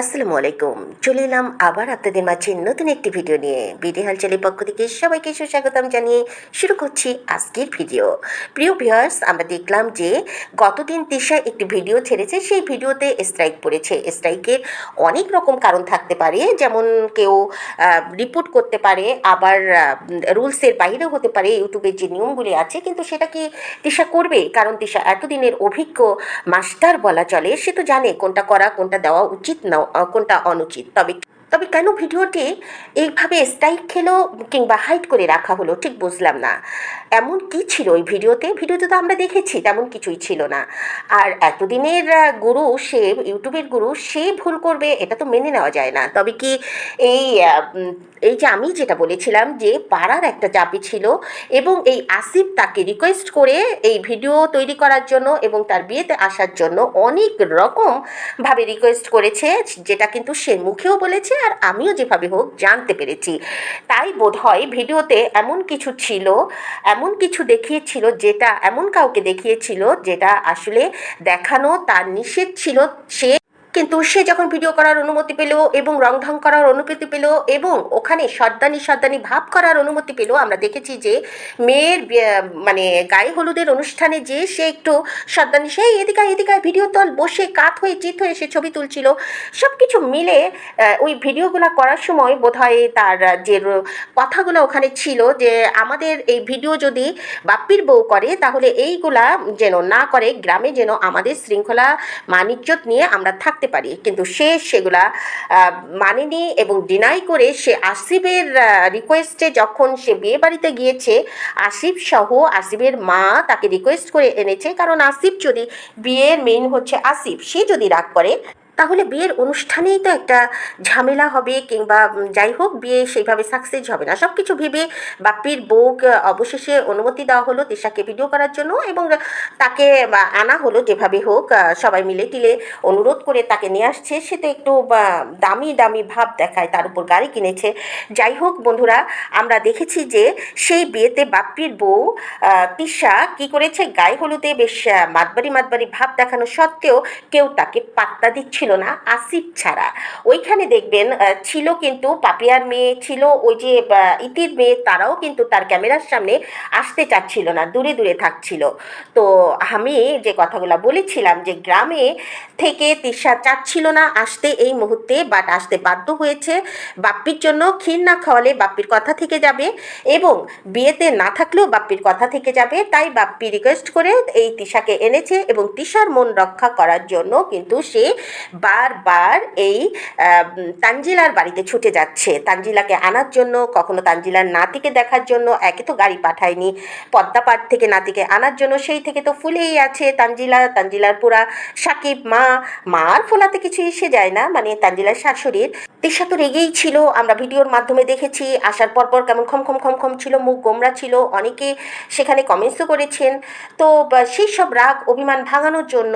আসসালামু আলাইকুম। চলে এলাম আবার আপনাদের মাঝে নতুন একটি ভিডিও নিয়ে। বিডি হালচালের পক্ষ থেকে সবাইকে সুস্বাগতম জানিয়ে শুরু করছি আজকের ভিডিও। প্রিয় ভিউয়ার্স, আমরা দেখলাম যে গতদিন তিশা একটি ভিডিও ছেড়েছে। সেই ভিডিওতে স্ট্রাইক পড়েছে। স্ট্রাইকের অনেক রকম কারণ থাকতে পারে। যেমন কেউ রিপোর্ট করতে পারে, আবার রুলসের বাইরেও হতে পারে ইউটিউবের যে নিয়মগুলি আছে। কিন্তু সেটা কি তিশা করবে? কারণ তিশা এতদিনের অভিজ্ঞ মাস্টার বলা চলে। সে তো জানে কোনটা করা, কোনটা দেওয়া উচিত না কোনটা অনুচিত? তবে তবে কেন ভিডিওটি এইভাবে স্ট্রাইক খেলো কিংবা হাইড করে রাখা হলো ঠিক বুঝলাম না। এমন কি ছিল ওই ভিডিওতে? ভিডিওতে তো আমরা দেখেছি তেমন কিছুই ছিল না। আর এতদিনের গুরু সে, ইউটিউবের গুরু সে ভুল করবে এটা তো মেনে নেওয়া যায় না। তবে কি এই এই যে আমি যেটা বলেছিলাম যে পাড়ার একটা চাপি ছিল এবং এই আসিফ তাকে রিকোয়েস্ট করে এই ভিডিও তৈরি করার জন্য এবং তার বিয়েতে আসার জন্য অনেক রকম ভাবে রিকোয়েস্ট করেছে, যেটা কিন্তু সে মুখেও বলেছে আর আমিও যেভাবে হোক জানতে পেরেছি। তাই বোধ হয় ভিডিওতে এমন কিছু ছিল, এমন কিছু দেখিয়েছিল যেটা, এমন কাউকে দেখিয়েছিল যেটা আসলে দেখানো তার নিষেধ ছিল, সে কিন্তু সে যখন ভিডিও করার অনুমতি পেল এবং রং ঢং করার অনুমতি পেল এবং ওখানে সর্দানি সর্দানি ভাব করার অনুমতি পেল আমরা দেখেছি যে মেয়ের মানে গায়ে হলুদের অনুষ্ঠানে যে সে একটু সর্দানি সেই এদিকে আয়, এদিকে ভিডিও তল বসে কাত হয়ে চিত হয়ে সে ছবি তুলছিল। সব কিছু মিলে ওই ভিডিওগুলো করার সময় বোধহয় তার যে কথাগুলো ওখানে ছিল যে আমাদের এই ভিডিও যদি বাপ্পির বউ করে তাহলে এইগুলা যেন না করে গ্রামে যেন আমাদের শৃঙ্খলা মানিজ্যত নিয়ে আমরা থাকতে পারি। কিন্তু সে সেগুলা মানেনি এবং ডিনাই করে সে আসিফের রিকোয়েস্টে যখন সে বিয়ে বাড়িতে গিয়েছে, আসিফ সহ আসিফের মা তাকে রিকোয়েস্ট করে এনেছে। কারণ আসিফ যদি বিয়ের মেইন হচ্ছে আসিফ, সে যদি রাগ করে তাহলে বিয়ের অনুষ্ঠানেই তো একটা ঝামেলা হবে কিংবা যাই হোক বিয়ে সেইভাবে সাকসেস হবে না। সব কিছু ভেবে বাপ্পির বউকে অবশেষে অনুমতি দেওয়া হলো তিশাকে ভিডিও করার জন্য এবং তাকে আনা হলো যেভাবে হোক সবাই মিলে টিলে অনুরোধ করে তাকে নিয়ে আসছে। সে তো একটু দামি দামি ভাব দেখায় তার উপর গাড়ি কিনেছে। যাই হোক বন্ধুরা আমরা দেখেছি যে সেই বিয়েতে বাপ্পির বউ তিশা কি করেছে? গায়ে হলুদে বেশ আহ, মাতবাড়ি মাতবাড়ি ভাব দেখানো সত্ত্বেও কেউ তাকে পাত্তা দিচ্ছিল না, আসিফ ছাড়া। ওইখানে দেখবেন ছিল কিন্তু পাপিয়ার মেয়ে, ছিল ওই যে ইতির মেয়ে, তারাও কিন্তু তার ক্যামেরার সামনে আসতে চাচ্ছিল না, দূরে দূরে থাকছিল। তো আমি যে কথাগুলো বলেছিলাম যে গ্রামে থেকে তিশা চাচ্ছিল না আসতে এই মুহূর্তে বাট আসতে বাধ্য হয়েছে। বাপ্পির জন্য ক্ষীর না খাওয়ালে বাপ্পির কথা থেকে যাবে এবং বিয়েতে না থাকলেও বাপ্পির কথা থেকে যাবে। তাই বাপ্পি রিকোয়েস্ট করে এই তিশাকে এনেছে এবং তিশার মন রক্ষা করার জন্য কিন্তু সে বারবার এই তানজিলার বাড়িতে ছুটে যাচ্ছে। তানজিলাকে আনার জন্য, কখনো তানজিলার নাতিকে দেখার জন্য, একে তো গাড়ি পাঠায়নি। পদ্মাপাড় থেকে নাতিকে আনার জন্য, সেই থেকে তো ফুলেই আছে তানজিলা। তানজিলার পুরা সাকিব মা, মার ফোলাতে কিছু এসে যায় না। মানে তানজিলার শাশুড়ির তিশা তো রেগেই ছিল। আমরা ভিডিওর মাধ্যমে দেখেছি, আসার পর পর কেমন খম খম খম খম ছিল, মুখ গোমরা ছিল। অনেকে সেখানে কমেন্টসও করেছেন। তো সেই সব রাগ, অভিমান ভাঙানোর জন্য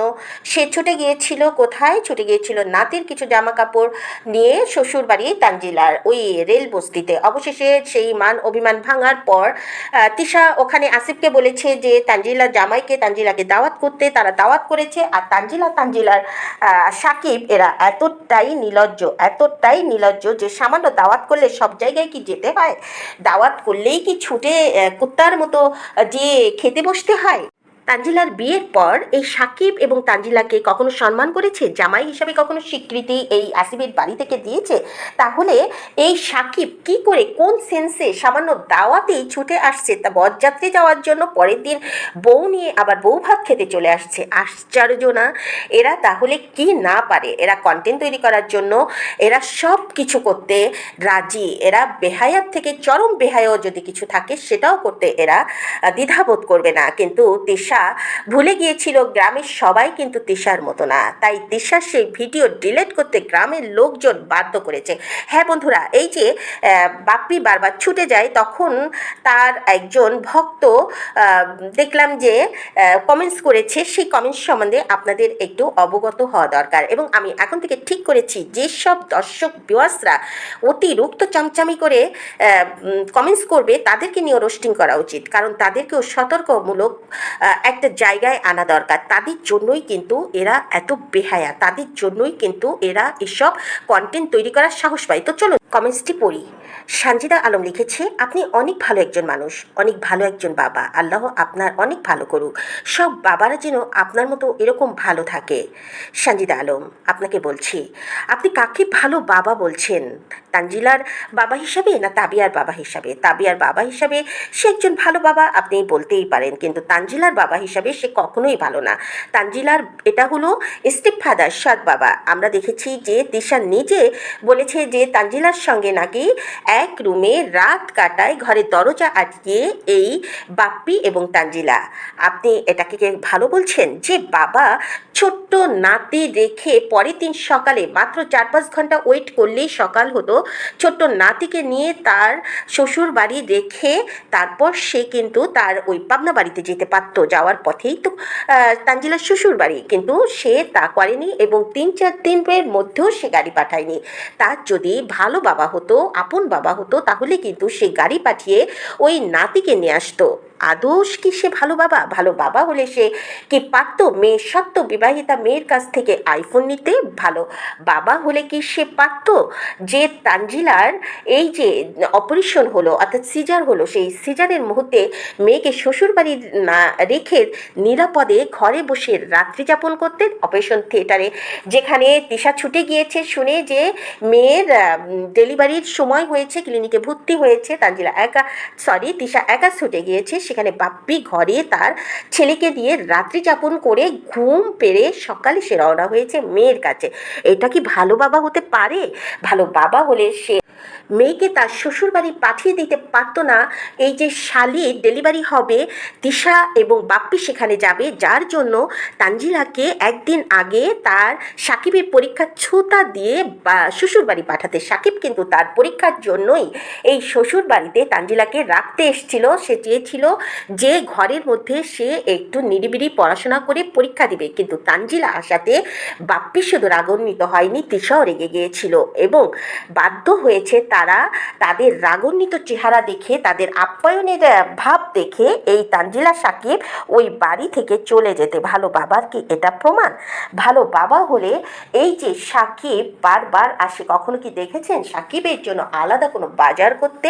সে ছুটে গিয়েছিল। কোথায় ছুটে গিয়েছিল নাতির কিছু জামা কাপড় নিয়ে শ্বশুর বাড়ি তানজিলার ওই রেল বস্তিতে। অবশেষে সেই মান অভিমান ভাঙার পর তিশা ওখানে আসিফকে বলেছে যে তানজিলার জামাইকে তানজিলাকে দাওয়াত করতে তারা দাওয়াত করেছে আর তানজিলা তানজিলার সাকিব এরা এতটাই নিলজ্জ, এতটাই নির্লজ্জ যে সামান্য দাওয়াত করলে সব জায়গায় কি যেতে হয়? দাওয়াত করলেই কি ছুটে কুত্তার মতো যে খেতে বসতে হয়? তানজিলার বিয়ের পর এই সাকিব এবং তানজিলাকে কখনো সম্মান করেছে? জামাই হিসাবে কখনো স্বীকৃতি এই আসিফের বাড়ি থেকে দিয়েছে? তাহলে এই সাকিব কি করে, কোন সেন্সে সামান্য দাওয়াতেই ছুটে আসছে? তা বরযাত্রী যাওয়ার জন্য পরের দিন বউ নিয়ে আবার বউ ভাত খেতে চলে আসছে। আশ্চর্য না? এরা তাহলে কি না পারে? এরা কন্টেন্ট তৈরি করার জন্য, এরা সব কিছু করতে রাজি। এরা বেহায়াত থেকে চরম বেহায়ও যদি কিছু থাকে, সেটাও করতে এরা দ্বিধাবোধ করবে না। কিন্তু তিশা ভুলে গিয়েছিল গ্রামের সবাই কিন্তু তিশার মতো না। তাই তিশার সেই ভিডিও ডিলিট করতে গ্রামের লোকজন বাধ্য করেছে। হ্যাঁ বন্ধুরা, এই যে বাপ্পি বারবার ছুটে যায়, তখন তার একজন ভক্ত দেখলাম যে কমেন্টস করেছে। সেই কমেন্টস সম্বন্ধে আপনাদের একটু অবগত হওয়া দরকার। এবং আমি এখন থেকে ঠিক করেছি, যেসব দর্শক বিওয়াসরা অতিরিক্ত চামচামি করে কমেন্টস করবে, তাদেরকে নিয়ে রোস্টিং করা উচিত। কারণ তাদেরকেও সতর্কমূলক একটা জায়গায় আনা দরকার। তাদের জন্যই কিন্তু এরা এত বেহায়া। তাদের জন্যই কিন্তু এরা এসব কন্টেন্ট তৈরি করার সাহস পায়। তো চলো কমেন্টসটি পড়ি। সানজিদা আলম লিখেছে, আপনি অনেক ভালো একজন মানুষ, অনেক ভালো একজন বাবা। আল্লাহ আপনার অনেক ভালো করুক। সব বাবারা যেন আপনার মতো এরকম ভালো থাকে। সানজিদা আলম, আপনাকে বলছি, আপনি কাকে ভালো বাবা বলছেন? তানজিলার বাবা হিসাবে না তাবিয়ার বাবা হিসাবে? তাবিয়ার বাবা হিসাবে সে একজন ভালো বাবা আপনি বলতেই পারেন, কিন্তু তানজিলার বাবা হিসাবে সে কখনোই ভালো না। তানজিলার এটা হলো স্টেপ ফাদার সৎ বাবা। আমরা দেখেছি যে দিশা নিজে বলেছে যে তানজিলার সঙ্গে নাকি এক রুমে রাত কাটায় ঘরে দরজা আটকিয়ে এই বাপ্পি এবং তানজিলা। আপনি এটাকে ভালো বলছেন? যে বাবা ছোট্ট নাতি রেখে পরের দিন সকালে মাত্র চার পাঁচ ঘণ্টা ওয়েট করলেই সকাল হতো ছোট্ট নাতিকে নিয়ে তার শ্বশুর বাড়ি রেখে তারপর সে কিন্তু তার ওই পাবনা বাড়িতে যেতে পারতো। যাওয়ার পথেই তো আহ, তানজিলার শ্বশুর বাড়ি কিন্তু সে তা করেনি এবং তিন চার দিনের মধ্যেও সে গাড়ি পাঠায়নি। তার যদি ভালো বাবা হতো আপন বাবা হতো তাহলে কিন্তু সে গাড়ি পাঠিয়ে ওই নাতিকে নিয়ে আসতো। আদৌস কি সে ভালো বাবা? ভালো বাবা হলে সে কি পারতো? মেয়ে সত্য, বিবাহিতা মেয়ের কাছ থেকে আইফোন নিতে? ভালো বাবা হলে কি সে পারতো? যে তানজিলার এই যে অপারেশন হলো, অর্থাৎ সিজার হলো, সেই সিজারের মুহূর্তে মেয়েকে শ্বশুরবাড়ি না রেখে নিরাপদে ঘরে বসে রাত্রি যাপন করতে অপারেশন থিয়েটারে যেখানে তিশা ছুটে গিয়েছে, শুনে যে মেয়ের ডেলিভারির সময় হয়েছে ক্লিনিকে ভর্তি হয়েছে, তানজিলা একা সরি তিশা একা ছুটে গিয়েছে সেখানে বাপ্পি ঘরে তার ছেলেকে দিয়ে রাত্রি যাপন করে ঘুম পেরে সকালে সে রওনা হয়েছে মেয়ের কাছে। এটা কি ভালো বাবা হতে পারে? ভালো বাবা হলে সে মেয়েকে তার শ্বশুরবাড়ি পাঠিয়ে দিতে পারতো না। এই যে শালির ডেলিভারি হবে, তিশা এবং বাপ্পি সেখানে যাবে। যার জন্য তানজিলাকে একদিন আগে তার সাকিবের পরীক্ষার ছুতা দিয়ে বা শ্বশুরবাড়ি পাঠাতে। সাকিব কিন্তু তার পরীক্ষার জন্যই এই শ্বশুরবাড়িতে তানজিলাকে রাখতে এসেছিল। সে চেয়েছিল যে ঘরের মধ্যে সে একটু নিরিবিড়ি পড়াশোনা করে পরীক্ষা দিবে। কিন্তু তানজিলা আসাতে বাপ্পি শুধু রাগান্বিত হয়নি, তিশাও রেগে গিয়েছিল এবং বাধ্য হয়েছে তারা তাদের রাগান্বিত চেহারা দেখে, তাদের আপ্যায়নের ভাব দেখে এই তানজিলা সাকিব ওই বাড়ি থেকে চলে যেতে। ভালো বাবার কি এটা প্রমাণ? ভালো বাবা হলে এই যে সাকিব বারবার আসে, কখনো কি দেখেছেন সাকিবের জন্য আলাদা কোনো বাজার করতে?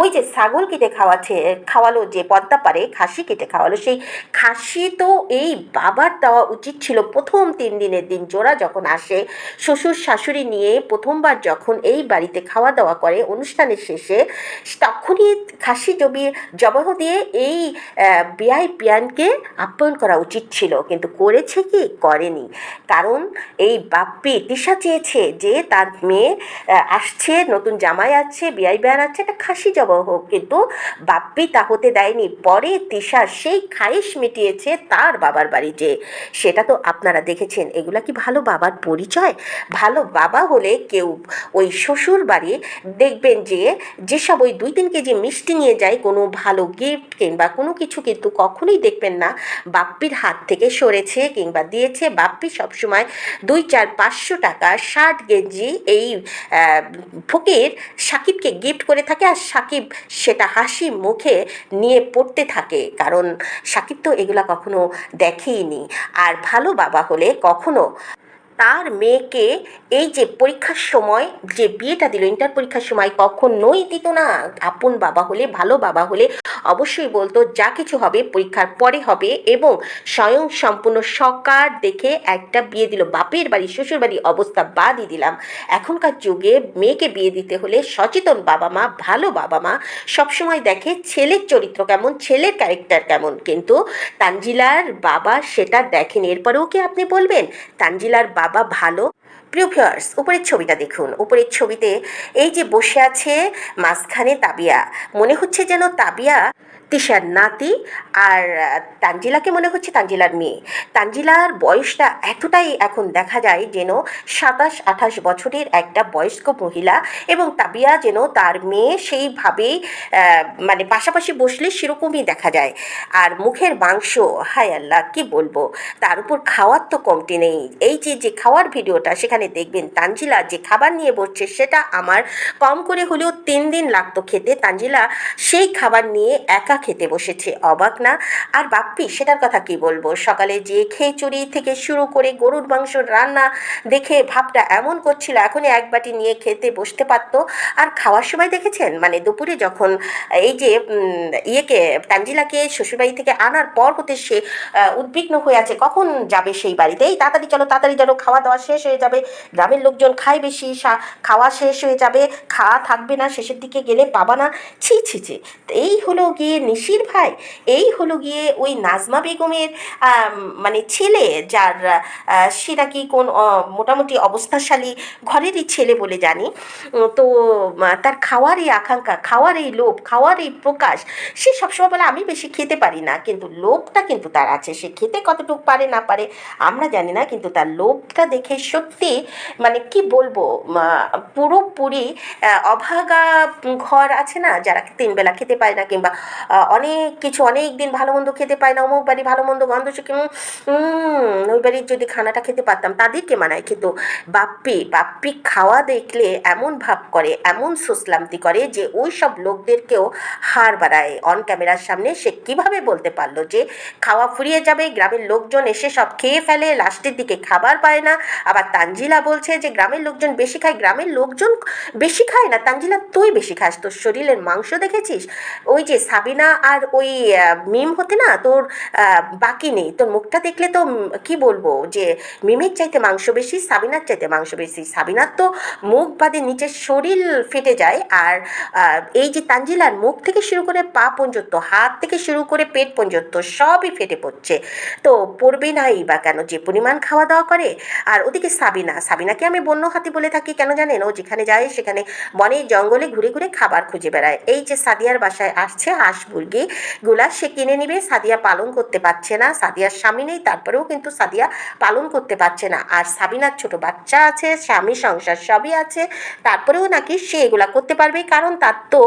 ওই যে ছাগল কেটে খাওয়াচ্ছে খাওয়ালো যে পদ্মা পারে খাসি কেটে খাওয়ালো, সেই খাসি তো এই বাবার দেওয়া উচিত ছিল প্রথম তিন দিনের দিন। জোড়া যখন আসে, শ্বশুর শাশুড়ি নিয়ে প্রথমবার যখন এই বাড়িতে খাওয়া দাওয়া করে অনুষ্ঠানের শেষে তখনই খাসি জবি জবাহ দিয়ে এই বিয়াই পিয়ানকে আপ্যায়ন করা উচিত ছিল। কিন্তু করেছে কি? করেনি। কারণ এই বাপ্পি তিশা চেয়েছে যে তার মেয়ে আসছে, নতুন জামাই আছে বিয়াই বিয়ান আছে, একটা খাসি জবাহ হোক। কিন্তু বাপ্পি তা হতে দেয়নি। পরে তিশা সেই খাইশ মিটিয়েছে তার বাবার বাড়ি যে সেটা তো আপনারা দেখেছেন। এগুলা কি ভালো বাবার পরিচয়? ভালো বাবা হলে কেউ ওই শ্বশুর বাড়ি দেখবেন যে যেসব ওই দুই তিন কেজি মিষ্টি নিয়ে যায়, কোনো ভালো গিফট কিংবা কোনো কিছু কিন্তু কখনোই দেখবেন না। বাপ্পির হাত থেকে সরেছে কিংবা দিয়েছে। বাপ্পি সবসময় দুই, চার, পাঁচশো টাকা শার্ট গেঞ্জি এই ফকির সাকিবকে গিফট করে থাকে আর সাকিব সেটা হাসি মুখে নিয়ে পড়তে থাকে। কারণ সাকিব তো এগুলা কখনো দেখেইনি। আর ভালো বাবা হলে কখনো তার মেয়েকে এই যে পরীক্ষার সময়, যে বিয়েটা দিল ইন্টার পরীক্ষার সময় কখনোই দিত না। আপন বাবা হলে, ভালো বাবা হলে অবশ্যই বলতো, যা কিছু হবে পরীক্ষার পরে হবে। এবং স্বয়ং সম্পূর্ণ সকার দেখে একটা বিয়ে দিল। বাপের বাড়ি, শ্বশুর বাড়ি অবস্থা বাদই দিলাম। এখনকার যুগে মেয়েকে বিয়ে দিতে হলে সচেতন বাবা মা, ভালো বাবা মা সবসময় দেখে ছেলের চরিত্র কেমন, ছেলের ক্যারেক্টার কেমন। কিন্তু তানজিলার বাবা সেটা দেখেন। এরপরেও কি আপনি বলবেন? তানজিলার বাবা ভালো। প্রিয় উপরের ছবিটা দেখুন। উপরের ছবিতে এই যে বসে আছে মাঝখানে তাবিয়া। মনে হচ্ছে যেন তাবিয়া তিশার নাতি আর তানজিলাকে মনে হচ্ছে তানজিলার মেয়ে। তানজিলার বয়সটা এতটাই এখন দেখা যায় যেন সাতাশ, আঠাশ বছরের একটা বয়স্ক মহিলা এবং তাবিয়া যেন তার মেয়ে সেইভাবেই মানে পাশাপাশি বসলে সেরকমই দেখা যায়। আর মুখের মাংস, হায় আল্লাহ, কি বলব? তার উপর খাওয়ার তো কমতি নেই। এই যে যে খাওয়ার ভিডিওটা সেখানে দেখবেন, তানজিলা যে খাবার নিয়ে বসছে সেটা আমার কম করে হলেও তিন দিন লাগতো খেতে। তানজিলা সেই খাবার নিয়ে একা খেতে বসেছে। অবাক না? আর বাপ্পি, সেটার কথা কি বলব? সকালে যে খিচুড়ি থেকে শুরু করে গরুর মাংস রান্না দেখে ভাবটা এমন করছিল, এখনই এক বাটি নিয়ে খেতে বসতে পারতো। আর খাওয়ার সময় দেখেছেন? মানে দুপুরে যখন এই যে ইয়েকে, তানজিলাকে শ্বশুরবাড়ি থেকে আনার পর হতে সে উদ্বিগ্ন হয়ে আছে, কখন যাবে সেই বাড়িতে? এই তাড়াতাড়ি চলো, তাড়াতাড়ি যেন খাওয়া দাওয়া শেষ হয়ে যাবে। গ্রামের লোকজন খায় বেশি খাওয়া শেষ হয়ে যাবে। খাওয়া থাকবে না, শেষের দিকে গেলে পাবা না। ছি ছি ছি। এই হলো গিয়ে নিশির ভাই। এই হলো গিয়ে ওই নাজমা বেগমের মানে ছেলে যার সে নাকি কোন মোটামুটি অবস্থাশালী ঘরেরই ছেলে বলে জানি। তো তার খাওয়ার এই আকাঙ্ক্ষা, খাওয়ার এই লোভ, খাওয়ার এই প্রকাশ, সে সবসময় বলে, আমি বেশি খেতে পারি না। কিন্তু লোভটা কিন্তু তার আছে। সে খেতে কতটুকু পারে, না পারে, আমরা জানি না। কিন্তু তার লোভটা দেখে সত্যি মানে কি বলব পুরোপুরি অভাগা ঘর আছে না, যারা তিন বেলা খেতে পায় না কিংবা অনেক কিছু, অনেক দিন ভালো মন্দ খেতে পায় না, অমুক বাড়ি ভালো মন্দ গন্ধ শুকে ওই বাড়ির যদি খানাটা খেতে পারতাম, তাদেরকে মানায় কিন্তু বাপ্পি বাপ্পি খাওয়া দেখলে এমন ভাব করে, এমন সুসলামতি করে যে ওই সব লোকদেরকেও হার বাড়ায়। অন ক্যামেরার সামনে সে কীভাবে বলতে পারল যে খাওয়া ফুরিয়ে যাবে, গ্রামের লোকজন এসে সব খেয়ে ফেলে, লাস্টের দিকে খাবার পায় না। আবার তানজিলা বলছে যে গ্রামের লোকজন বেশি খায়, গ্রামের লোকজন বেশি খায় না? তানজিলা তুই বেশি খাস, তোর শরীরের মাংস দেখেছিস? ওই যে সাবিনা আর ওই মিম হতে না তোর বাকি নেই। তোর মুখটা দেখলে তো কি বলব? যে মিমের চাইতে মাংস বেশি, সাবিনার চাইতে মাংস বেশি। সাবিনার তো মুখ বাদে নিচের শরীর ফেটে যায় আর এই যে তানজিলার মুখ থেকে শুরু করে পা পর্যন্ত, হাত থেকে শুরু করে পেট পর্যন্ত সবই ফেটে পড়ছে। তো পড়বে নাই বা কেন? যে পরিমাণ খাওয়া দাওয়া করে। আর ওদিকে সাবিনা, সাবিনাকে আমি বন্য হাতি বলে থাকি, কেন জানেন? ও যেখানে যায় সেখানে বনে জঙ্গলে ঘুরে ঘুরে খাবার খুঁজে বেড়ায়। এই যে সাদিয়ার বাসায় আসছে হাঁস মুরগি গুলা সে কিনে নিবে, সাদিয়া পালন করতে পারছে না, সাদিয়ার স্বামী নেই, তারপরেও কিন্তু সাদিয়া পালন করতে পারছে না। আর সাবিনার ছোট বাচ্চা আছে, স্বামী সংসার সবই আছে, তারপরেও নাকি সে এগুলা করতে পারবে। কারণ তার তো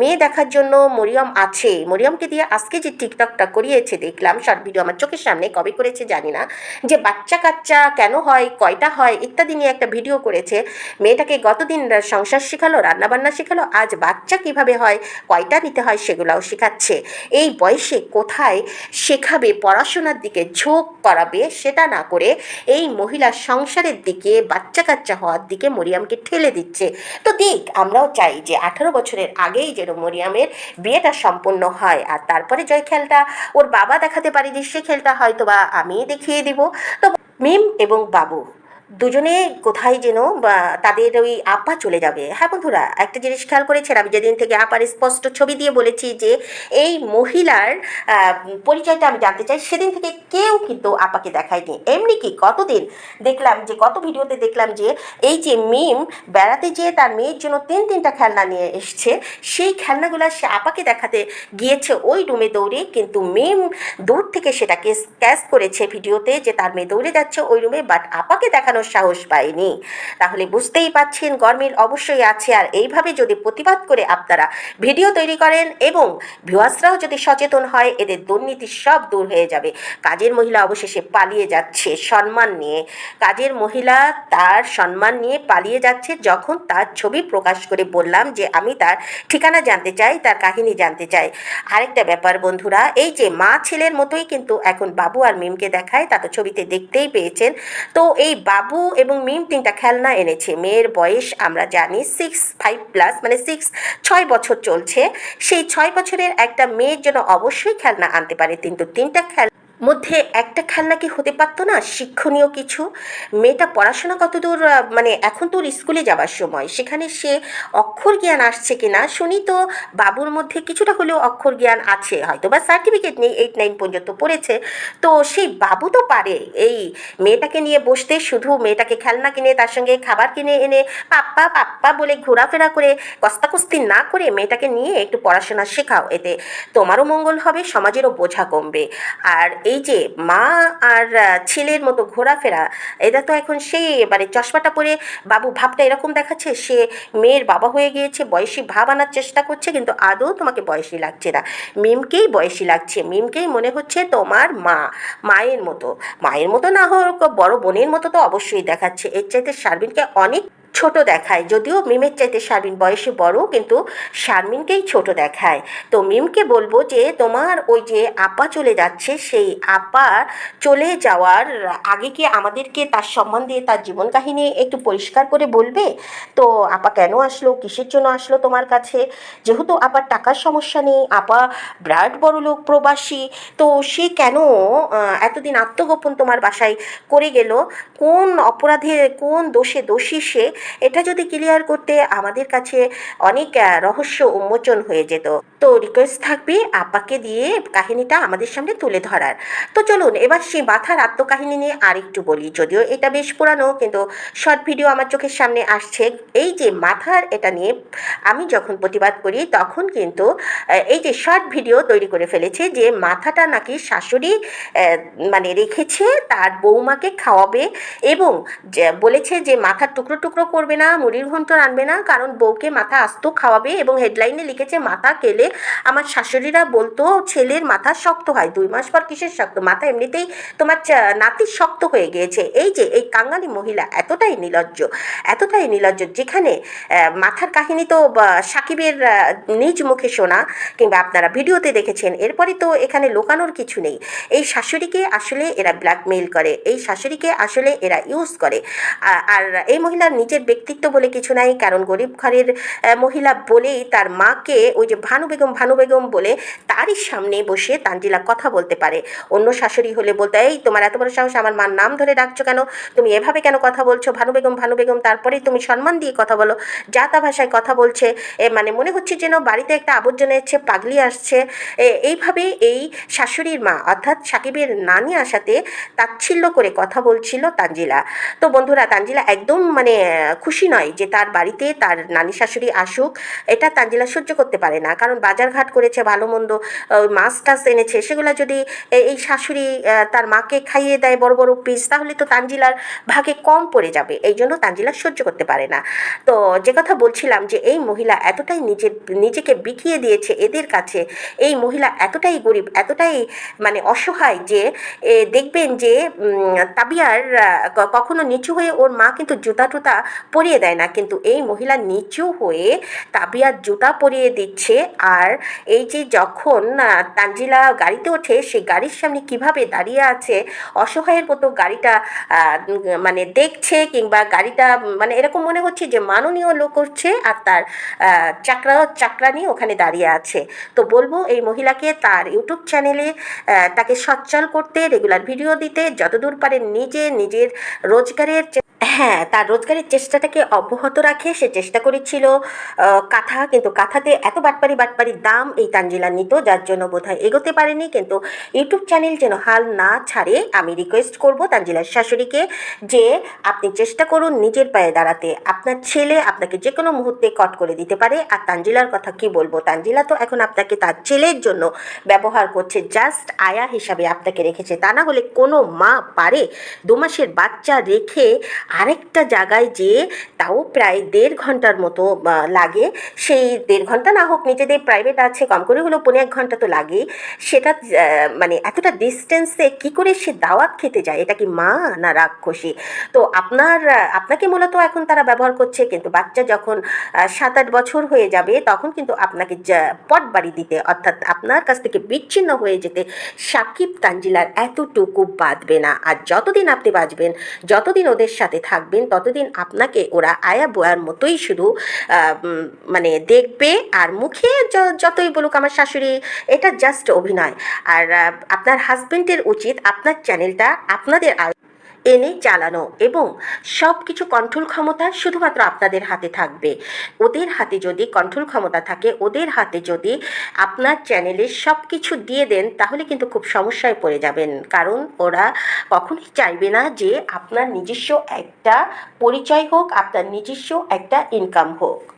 মেয়ে দেখার জন্য মরিয়ম আছে। মরিয়মকে দিয়ে আজকে যে টিকটকটা করিয়েছে, দেখলাম, শর্ট ভিডিও আমার চোখের সামনে কবে করেছে, জানি না, যে বাচ্চা কাচ্চা কেন হয়, কয়টা হয়, ইত্যাদি নিয়ে একটা ভিডিও করেছে। মেয়েটাকে গতদিন সংসার শেখালো, রান্নাবান্না শেখালো, আজ বাচ্চা কীভাবে হয়, কয়টা নিতে হয়, সেগুলাও শেখাচ্ছে। এই বয়সে কোথায় শেখাবে, পড়াশোনার দিকে ঝোঁক করাবে সেটা না করে এই মহিলা সংসারের দিকে বাচ্চা কাচ্চা হওয়ার দিকে মরিয়ামকে ঠেলে দিচ্ছে। তো দেখ, আমরাও চাই যে আঠারো বছরের আগেই যেন মরিয়ামের বিয়েটা সম্পন্ন হয় আর তারপরে জয় খেলটা ওর বাবা দেখাতে পারি যে সে খেলটা হয়তো বা আমি দেখিয়ে দিব। তো মিম এবং বাবু দুজনে কোথায় যেন বা তাদের ওই আপা চলে যাবে। হ্যাঁ বন্ধুরা, একটা জিনিস খেয়াল করেছেন? আমি যেদিন থেকে আপার স্পষ্ট ছবি দিয়ে বলেছি যে এই মহিলার পরিচয়টা আমি জানতে চাই, সেদিন থেকে কেউ কিন্তু আপাকে দেখায়নি। এমনি কি কতদিন দেখলাম যে, কত ভিডিওতে দেখলাম যে এই যে মিম বেড়াতে যেয়ে তার মেয়ের জন্য তিন তিনটা খেলনা নিয়ে এসছে, সেই খেলনাগুলো সে আপাকে দেখাতে গিয়েছে ওই রুমে দৌড়ে, কিন্তু মিম দূর থেকে সেটাকে ক্যাচ করেছে ভিডিওতে যে তার মেয়ে দৌড়ে যাচ্ছে ওই রুমে বাট আপাকে দেখানোর সাহস পায়নি তাহলে বুঝতেই পাচ্ছেন গরমিল অবশ্যই আছে, আর এইভাবে যদি প্রতিবাদ করে আপনারা ভিডিও তৈরি করেন এবং ভিউয়ার্সরাও যদি সচেতন হয়, এদের দুর্নীতি সব দূর হয়ে যাবে। কাজের মহিলা অবশেষে পালিয়ে যাচ্ছে সম্মান নিয়ে। কাজের মহিলা তার সম্মান নিয়ে পালিয়ে যাচ্ছে যখন তার ছবি প্রকাশ করে বললাম যে, আমি তার ঠিকানা জানতে চাই, তার কাহিনী জানতে চাই। আরেকটা ব্যাপার বন্ধুরা, এই যে মা ছেলের মতোই কিন্তু এখন বাবু আর মিমকে দেখায়, তা তো ছবিতে দেখতেই পেয়েছেন। তো এই বাবু এবং মিম তিনটা খেলনা এনেছে। মেয়ের বয়স আমরা জানি সিক্স ফাইভ প্লাস মানে সিক্স ছয় বছর চলছে। সেই ছয় বছরের একটা মেয়ের জন্য অবশ্যই খেলনা আনতে পারে। কিন্তু তিনটা খেল মধ্যে একটা খেলনা কি হতে পারতো না? শিক্ষণীয় কিছু? মেয়েটা পড়াশোনা কতদূর মানে এখন তোর স্কুলে যাবার সময়, সেখানে সে অক্ষর জ্ঞান আসছে কি না শুনি তো বাবুর মধ্যে কিছুটা হলেও অক্ষর জ্ঞান আছে হয়তো বা সার্টিফিকেট নেই এইট নাইন পর্যন্ত পড়েছে। তো সেই বাবু তো পারে, এই মেয়েটাকে নিয়ে বসতে শুধু মেয়েটাকে খেলনা কিনে, তার সঙ্গে খাবার কিনে এনে পাপ্পা পাপ্পা বলে ঘোরাফেরা করে, কস্তাকুস্তি না করে মেয়েটাকে নিয়ে একটু পড়াশোনা শেখাও। এতে তোমারও মঙ্গল হবে, সমাজেরও বোঝা কমবে। আর এই যে মা আর ছেলের মতো ঘোরাফেরা, এটা তো এখন সেই মানে চশমাটা পরে বাবু ভাবটা এরকম দেখাচ্ছে, সে মেয়ের বাবা হয়ে গিয়েছে, বয়সী ভাব আনার চেষ্টা করছে, কিন্তু আদৌ তোমাকে বয়সী লাগছে না। মিমকেই বয়সী লাগছে, মিমকেই মনে হচ্ছে তোমার মা, মায়ের মতো। মায়ের মতো না হোক, বড় বোনের মতো তো অবশ্যই দেখাচ্ছে। এর চাইতে শারমিনকে অনেক ছোট দেখায়। যদিও মিমের চাইতে শারমিন বয়সে বড়, কিন্তু শারমিনকেই ছোট দেখায়। তো মিমকে বলব যে, তোমার ওই যে আপা চলে যাচ্ছে, সেই আপা চলে যাওয়ার আগে কি আমাদেরকে তার সম্বন্ধে, তার জীবন কাহিনী একটু পরিষ্কার করে বলবে? তো আপা কেন আসলো? কিসের জন্য আসলো তোমার কাছে? যেহেতু আপার টাকার সমস্যা নেই, আপা বিরাট বড় লোক, প্রবাসী, তো সে কেন এতদিন আত্মগোপন তোমার বাসায় করে গেল? কোন অপরাধে, কোন দোষে, দোষী সে এটা যদি ক্লিয়ার করতে আমাদের কাছে অনেক রহস্য উন্মোচন হয়ে যেত। তো রিকোয়েস্ট থাকবে আপাকে দিয়ে কাহিনীটা আমাদের সামনে তুলে ধরার। তো চলুন, এবার সেই মাথার আত্মকাহিনী নিয়ে আরেকটু বলি। যদিও এটা বেশ পুরানো, কিন্তু শর্ট ভিডিও আমার চোখের সামনে আসছে। এই যে মাথার এটা নিয়ে আমি যখন প্রতিবাদ করি, তখন কিন্তু এই যে শর্ট ভিডিও তৈরি করে ফেলেছে যে মাথাটা নাকি শাশুড়ি মানে রেখেছে, তার বৌমাকে খাওয়াবে এবং বলেছে যে মাথার টুকরো টুকরো করবে না মুড়ির ঘন্ট আনবে না, কারণ বউকে মাথা আস্ত খাওয়াবে এবং হেডলাইনে লিখেছে, মাথা কেলে আমার শাশুড়িরা বলতো, ছেলের মাথা শক্ত হয়, দুই মাস পর কিসের শক্ত? মাথা এমনিতেই তোমার নাতির শক্ত হয়ে গিয়েছে। এই যে, এই কাঙ্গালি মহিলা এতটাই নির্লজ্জ এতটাই নির্লজ্জ যেখানে মাথার কাহিনী তো সাকিবের নিজ মুখে শোনা, কিংবা আপনারা ভিডিওতে দেখেছেন, এরপরে তো এখানে লোকানোর কিছু নেই। এই শাশুড়িকে আসলে এরা ব্ল্যাকমেইল করে, এই শাশুড়িকে আসলে এরা ইউজ করে। আর এই মহিলার নিজের ব্যক্তিত্ব বলে কিছু নাই, কারণ গরিব ঘরের মহিলা বলেই তার মাকে ওই যে ভানু বেগম ভানু বেগম বলে তারই সামনে বসে তানজিলা কথা বলতে পারে। অন্য শাশুড়ি হলে বলতে, এই, তোমার এত বড় সাহস, আমার মার নাম ধরে ডাকছো কেন? তুমি এভাবে কেন কথা বলছো? ভানু বেগম ভানু বেগম, তারপরেই তুমি সম্মান দিয়ে কথা বলো। যা তা ভাষায় কথা বলছে, এ মানে মনে হচ্ছে যেন বাড়িতে একটা আবর্জনা এসছে, পাগলি আসছে। এইভাবে এই শাশুড়ির মা, অর্থাৎ সাকিবের নানি আসাতে তাচ্ছিল্য করে কথা বলছিল তানজিলা। তো বন্ধুরা, তানজিলা একদম মানে খুশি নয় যে তার বাড়িতে তার নানি শাশুড়ি আসুক, এটা তানজিলা সহ্য করতে পারে না। কারণ বাজারঘাট করেছে, ভালো মন্দ মাছ টাছ এনেছে, সেগুলো যদি এই শাশুড়ি তার মাকে খাইয়ে দেয় বড় বড় পিস তাহলে তো তানজিলার ভাগে কম পড়ে যাবে। এই জন্য তানজিলা সহ্য করতে পারে না। তো যে কথা বলছিলাম যে এই মহিলা এতটাই নিজের, নিজেকে বিকিয়ে দিয়েছে এদের কাছে, এই মহিলা এতটাই গরিব, এতটাই মানে অসহায় যে দেখবেন যে তাবিয়ার কখনো নিচু হয়ে ওর মা কিন্তু জুতা টুতা পরিয়ে দেয় না। কিন্তু এই মহিলা নিচু হয়ে তাবিয়ার জুতা পরিয়ে দিচ্ছে। আর এই যে যখন তানজিলা গাড়িতে ওঠে সেই গাড়ির সামনে কীভাবে দাঁড়িয়ে আছে, অসহায়ের মতো গাড়িটা মানে দেখছে কিংবা গাড়িটা মানে এরকম মনে হচ্ছে যে মাননীয় লোক হচ্ছে আর তার চাকরা, চাকরানি ওখানে দাঁড়িয়ে আছে। তো বলব এই মহিলাকে তার ইউটিউব চ্যানেলে তাকে সচ্ছল করতে, রেগুলার ভিডিও দিতে, যতদূর পারে নিজে নিজের রোজগারের হ্যাঁ তার রোজগারের চেষ্টাটাকে অব্যাহত রাখে। সে চেষ্টা করেছিল কাঁথা, কিন্তু কাঁথাতে এত বাটপারি বাটপারি দাম এই তানজিলা নিত, যার জন্য বোধহয় এগোতে পারেনি। কিন্তু ইউটিউব চ্যানেল যেন হাল না ছাড়ে, আমি রিকোয়েস্ট করব তানজিলার শাশুড়িকে যে, আপনি চেষ্টা করুন নিজের পায়ে দাঁড়াতে। আপনার ছেলে আপনাকে যে কোনো মুহূর্তে কট করে দিতে পারে। আর তানজিলার কথা কি বলব? তানজিলা তো এখন আপনাকে তার ছেলের জন্য ব্যবহার করছে। জাস্ট আয়া হিসাবে আপনাকে রেখেছে। তা না হলে কোনো মা পারে? দু মাসের বাচ্চা রেখে আরেকটা জায়গায় যে তাও প্রায় দেড় ঘণ্টার মতো লাগে। সেই দেড় ঘণ্টা না হোক, নিজেদের প্রাইভেট আছে, কম করে হলেও পনেরো এক ঘণ্টা তো লাগেই। সেটা মানে এতটা ডিস্টেন্সে কি করে সে দাওয়াত খেতে যায়? এটা কি মা না রাক্ষসী? তো আপনার, আপনাকে মূলত এখন তারা ব্যবহার করছে, কিন্তু বাচ্চা যখন সাত আট বছর হয়ে যাবে, তখন কিন্তু আপনাকে পট বাড়ি দিতে, অর্থাৎ আপনার কাছ থেকে বিচ্ছিন্ন হয়ে যেতে সাকিব তানজিলার এতটুকু বাঁধবে না। আর যতদিন আপনি বাঁচবেন, যতদিন ওদের সাথে থাকবেন, ততদিন আপনাকে ওরা আয়া বয়ার মতোই শুধু মানে দেখবে আর মুখে যতই বলুক আমার শাশুড়ি, এটা জাস্ট অভিনয়। আর আপনার হাজবেন্ডের উচিত আপনার চ্যানেলটা আপনাদের এনে চালানো এবং সব কিছু কন্ট্রোল ক্ষমতা শুধুমাত্র আপনাদের হাতে থাকবে। ওদের হাতে যদি কন্ট্রোল ক্ষমতা থাকে, ওদের হাতে যদি আপনার চ্যানেলে সব কিছু দিয়ে দেন, তাহলে কিন্তু খুব সমস্যায় পড়ে যাবেন। কারণ ওরা কখনোই চাইবে না যে আপনার নিজস্ব একটা পরিচয় হোক, আপনার নিজস্ব একটা ইনকাম হোক।